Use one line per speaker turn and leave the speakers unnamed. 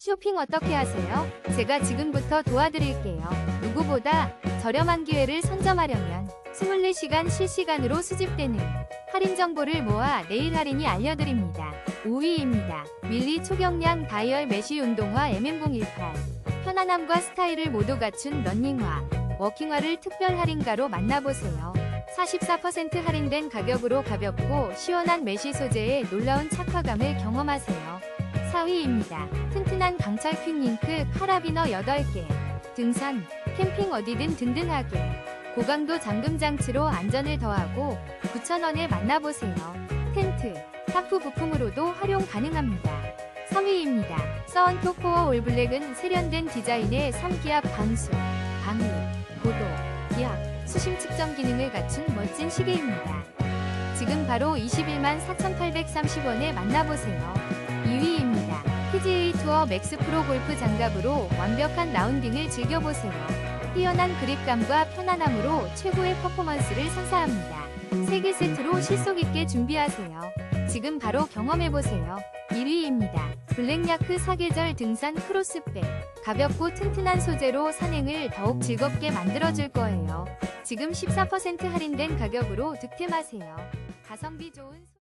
쇼핑 어떻게 하세요? 제가 지금부터 도와드릴게요. 누구보다 저렴한 기회를 선점하려면 24시간 실시간으로 수집되는 할인 정보를 모아 내일 할인이 알려드립니다. 5위입니다. 밀리 초경량 다이얼 메쉬 운동화 MM018 편안함과 스타일을 모두 갖춘 런닝화, 워킹화를 특별 할인가로 만나보세요. 44% 할인된 가격으로 가볍고 시원한 메쉬 소재의 놀라운 착화감을 경험하세요. 4위입니다. 튼튼한 강철 퀵링크 카라비너 8개. 등산, 캠핑 어디든 든든하게. 고강도 잠금 장치로 안전을 더하고 9,000원에 만나보세요. 텐트, 타프 부품으로도 활용 가능합니다. 3위입니다. 서언토 코어 올블랙은 세련된 디자인의 3기압 방수, 방위, 고도, 기압, 수심 측정 기능을 갖춘 멋진 시계입니다. 지금 바로 21만 4,830원에 만나보세요. 2위입니다. 투어 맥스 프로 골프 장갑으로 완벽한 라운딩을 즐겨보세요. 뛰어난 그립감과 편안함으로 최고의 퍼포먼스를 선사합니다. 3개 세트로 실속 있게 준비하세요. 지금 바로 경험해보세요. 1위입니다. 블랙야크 사계절 등산 크로스백. 가볍고 튼튼한 소재로 산행을 더욱 즐겁게 만들어줄 거예요. 지금 14% 할인된 가격으로 득템하세요. 가성비 좋은 소-